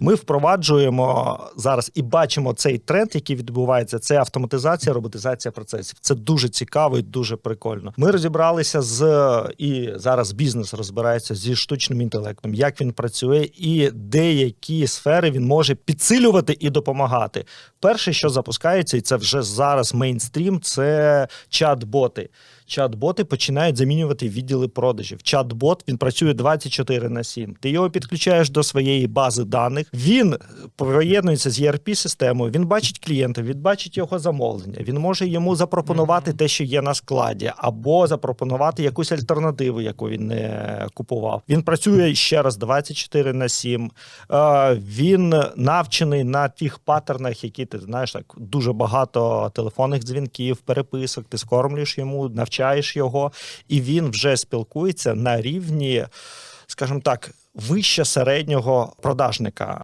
Ми впроваджуємо зараз і бачимо цей тренд, який відбувається. Це автоматизація, роботизація процесів. Це дуже цікаво і дуже прикольно. Ми розібралися з і зараз бізнес розбирається зі штучним інтелектом, як він працює, і деякі сфери він може підсилювати і допомагати. Перше, що запускається, і це вже зараз мейнстрім, це чат-боти. Чат-боти починають замінювати відділи продажів. Чат-бот він працює 24 на 7. Ти його підключаєш до своєї бази даних. Він поєднується з erp системою Він бачить клієнта, він бачить його замовлення. Він може йому запропонувати те, що є на складі, або запропонувати якусь альтернативу, яку він не купував. Він працює ще раз 24 на 7. Е, Він навчений на тих паттернах, які ти знаєш, так дуже багато телефонних дзвінків, переписок. Ти скормлюєш йому, навчаєш його, і він вже спілкується на рівні, скажімо так, вище середнього продажника.